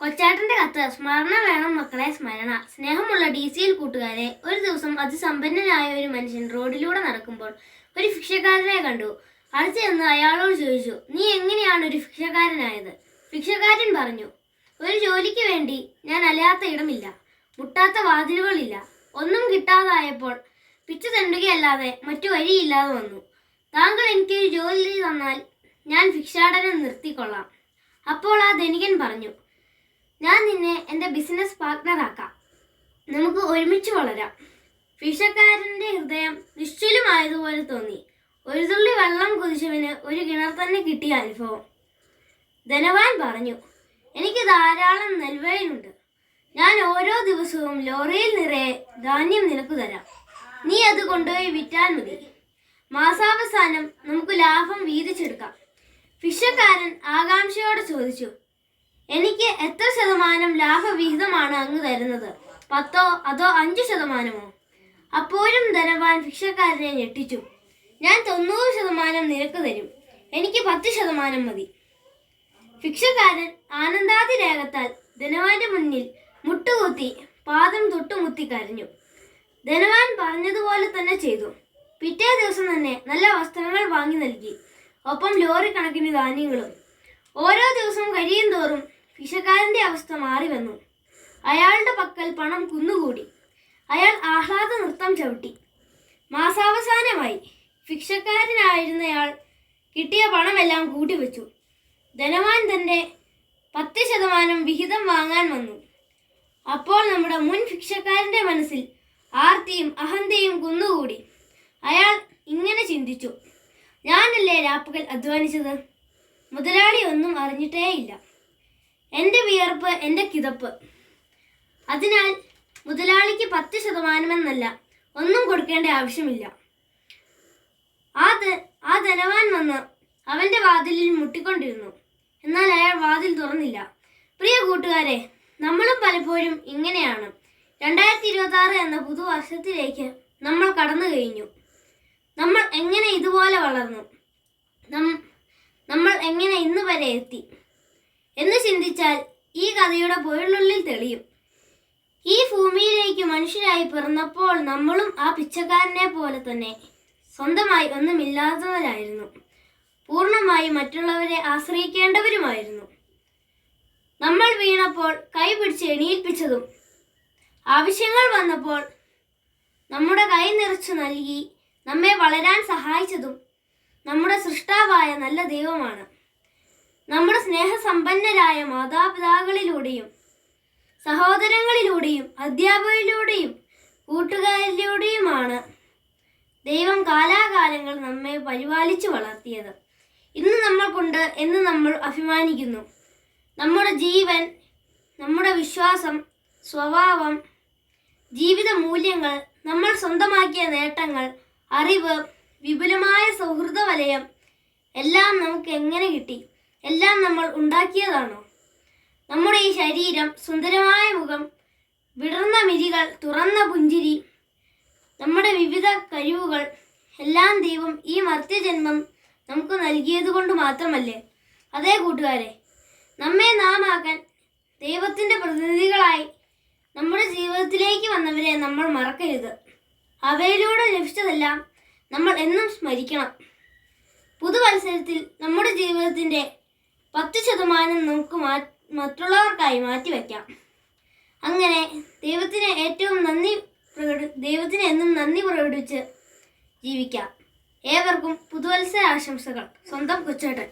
കൊച്ചാട്ടന്റെ കത്ത്. സ്മരണ വേണം മക്കളെ സ്മരണ. സ്നേഹമുള്ള ഡി സിയിൽ കൂട്ടുകാരെ ഒരു ദിവസം അതിസമ്പന്നനായ ഒരു മനുഷ്യൻ റോഡിലൂടെ നടക്കുമ്പോൾ ഒരു ഭിക്ഷക്കാരനെ കണ്ടു. അടുത്ത് ചെന്ന് അയാളോട് ചോദിച്ചു നീ എങ്ങനെയാണ് ഒരു ഭിക്ഷക്കാരനായത്? ഭിക്ഷക്കാരൻ പറഞ്ഞു ഒരു ജോലിക്ക് വേണ്ടി ഞാൻ അലയാത്ത ഇടമില്ല. മുട്ടാത്ത വാതിലുകളില്ല. ഒന്നും കിട്ടാതായപ്പോൾ പിച്ചു തണ്ടുകയല്ലാതെ മറ്റു വഴിയില്ലാതെ വന്നു. താങ്കൾ എനിക്കൊരു ജോലി തന്നാൽ ഞാൻ ഭിക്ഷാടനം നിർത്തിക്കൊള്ളാം. അപ്പോൾ ആ ധനികൻ പറഞ്ഞു ഞാൻ നിന്നെ എന്റെ ബിസിനസ് പാർട്ട്ണറാക്കാം നമുക്ക് ഒരുമിച്ച് വളരാം. ഫിഷക്കാരന്റെ ഹൃദയം നിശ്ചലമായതുപോലെ തോന്നി. ഒരു തുള്ളി വെള്ളം കുതിച്ചവന് ഒരു കിണർ തന്നെ കിട്ടിയ അനുഭവം. ധനവാൻ പറഞ്ഞു എനിക്ക് ധാരാളം നെൽവയലുണ്ട്. ഞാൻ ഓരോ ദിവസവും ലോറിയിൽ നിറയെ ധാന്യം നിനക്ക് തരാം. നീ അത് കൊണ്ടുപോയി വിറ്റാൽ മതി. മാസാവസാനം നമുക്ക് ലാഭം വീതിച്ചെടുക്കാം. ഫിഷക്കാരൻ ആകാംക്ഷയോടെ ചോദിച്ചു എനിക്ക് എത്ര ശതമാനം ലാഭവിഹിതമാണ് അങ്ങ് തരുന്നത്? പത്തോ അതോ അഞ്ച് ശതമാനമോ? അപ്പോഴും ധനവാൻ ഭിക്ഷക്കാരനെ ഞെട്ടിച്ചു. ഞാൻ തൊണ്ണൂറ് ശതമാനം നിരക്ക് തരും. എനിക്ക് പത്ത് ശതമാനം മതി. ഭിക്ഷക്കാരൻ ആനന്ദാതിരേഖത്താൽ ധനവാന്റെ മുന്നിൽ മുട്ടുകുത്തി പാദം തൊട്ടുമുത്തി കരഞ്ഞു. ധനവാൻ പറഞ്ഞതുപോലെ തന്നെ ചെയ്തു. പിറ്റേ ദിവസം തന്നെ നല്ല വസ്ത്രങ്ങൾ വാങ്ങി നൽകി. ഒപ്പം ലോറി കണക്കിന് ധാന്യങ്ങളും ഓരോ ദിവസം കഴിയും തോറും ഭിക്ഷക്കാരന്റെ അവസ്ഥ മാറി വന്നു. അയാളുടെ പക്കൽ പണം കുന്നുകൂടി. അയാൾ ആഹ്ലാദ നൃത്തം ചവിട്ടി. മാസാവസാനമായി ഭിക്ഷക്കാരനായിരുന്നയാൾ കിട്ടിയ പണമെല്ലാം കൂട്ടിവെച്ചു. ധനവാൻ തന്റെ പത്ത് ശതമാനം വിഹിതം വാങ്ങാൻ വന്നു. അപ്പോൾ നമ്മുടെ മുൻ ഭിക്ഷക്കാരന്റെ മനസ്സിൽ ആർത്തിയും അഹന്തയും കുന്നുകൂടി. അയാൾ ഇങ്ങനെ ചിന്തിച്ചു. ഞാനല്ലേ രാപ്പകൽ അധ്വാനിച്ചത്? മുതലാളി ഒന്നും അറിഞ്ഞിട്ടേയില്ല. എന്റെ വിയർപ്പ് എന്റെ കിതപ്പ്. അതിനാൽ മുതലാളിക്ക് പത്ത് ശതമാനമെന്നല്ല ഒന്നും കൊടുക്കേണ്ട ആവശ്യമില്ല. ആ ആ ധനവാൻ വന്ന് അവന്റെ വാതിലിൽ മുട്ടിക്കൊണ്ടിരുന്നു. എന്നാൽ അയാൾ വാതിൽ തുറന്നില്ല. പ്രിയ കൂട്ടുകാരെ നമ്മളും പലപ്പോഴും ഇങ്ങനെയാണ്. രണ്ടായിരത്തി ഇരുപത്തി ആറ് എന്ന പുതുവർഷത്തിലേക്ക് നമ്മൾ കടന്നു കഴിഞ്ഞു നമ്മൾ എങ്ങനെ ഇതുപോലെ വളർന്നു? നം- നമ്മൾ എങ്ങനെ ഇന്ന് വരെ എത്തി? എന്ന് ചിന്തിച്ചാൽ ഈ കഥയുടെ പൊരുളുള്ളിൽ തെളിയും. ഈ ഭൂമിയിലേക്ക് മനുഷ്യരായി പിറന്നപ്പോൾ നമ്മളും ആ പിച്ചക്കാരനെ പോലെ തന്നെ സ്വന്തമായി ഒന്നുമില്ലാത്തവരായിരുന്നു. പൂർണമായി മറ്റുള്ളവരെ ആശ്രയിക്കേണ്ടവരുമായിരുന്നു. നമ്മൾ വീണപ്പോൾ കൈ പിടിച്ച് എണീൽപ്പിച്ചതും ആവശ്യങ്ങൾ വന്നപ്പോൾ നമ്മുടെ കൈ നിറച്ചു നൽകി നമ്മെ വളരാൻ സഹായിച്ചതും നമ്മുടെ സൃഷ്ടാവായ നല്ല ദൈവമാണ്. നമ്മുടെ സ്നേഹസമ്പന്നരായ മാതാപിതാക്കളിലൂടെയും സഹോദരങ്ങളിലൂടെയും അധ്യാപകരിലൂടെയും കൂട്ടുകാരിലൂടെയുമാണ് ദൈവം കാലാകാലങ്ങൾ നമ്മെ പരിപാലിച്ചു വളർത്തിയത്. ഇന്ന് നമ്മൾക്കുണ്ട് എന്ന് നമ്മൾ അഭിമാനിക്കുന്നു. നമ്മുടെ ജീവൻ നമ്മുടെ വിശ്വാസം സ്വഭാവം ജീവിത മൂല്യങ്ങൾ നമ്മൾ സ്വന്തമാക്കിയ നേട്ടങ്ങൾ അറിവ് വിപുലമായ സൗഹൃദ വലയം എല്ലാം നമുക്ക് എങ്ങനെ കിട്ടി? എല്ലാം നമ്മൾ ഉണ്ടാക്കിയതാണോ? നമ്മുടെ ഈ ശരീരം സുന്ദരമായ മുഖം വിടർന്ന മിരികൾ തുറന്ന പുഞ്ചിരി നമ്മുടെ വിവിധ കഴിവുകൾ എല്ലാം ദൈവം ഈ മർത്യജന്മം നമുക്ക് നൽകിയത് കൊണ്ട് മാത്രമല്ലേ? അതേ കൂട്ടുകാരെ നമ്മെ നാം ആക്കാൻ ദൈവത്തിന്റെ പ്രതിനിധികളായി നമ്മുടെ ജീവിതത്തിലേക്ക് വന്നവരെ നമ്മൾ മറക്കരുത്. അവയിലൂടെ ലഭിച്ചതെല്ലാം നമ്മൾ എന്നും സ്മരിക്കണം. പുതുവത്സരത്തിൽ നമ്മുടെ ജീവിതത്തിന്റെ പത്ത് ശതമാനം നമുക്ക് മാ മറ്റുള്ളവർക്കായി മാറ്റിവെക്കാം അങ്ങനെ ദൈവത്തിന് ഏറ്റവും നന്ദി പ്രകടി ദൈവത്തിന് എന്നും നന്ദി പ്രകടിപ്പിച്ച് ജീവിക്കാം. ഏവർക്കും പുതുവത്സര ആശംസകൾ സ്വന്തം കൊച്ചേട്ടൻ.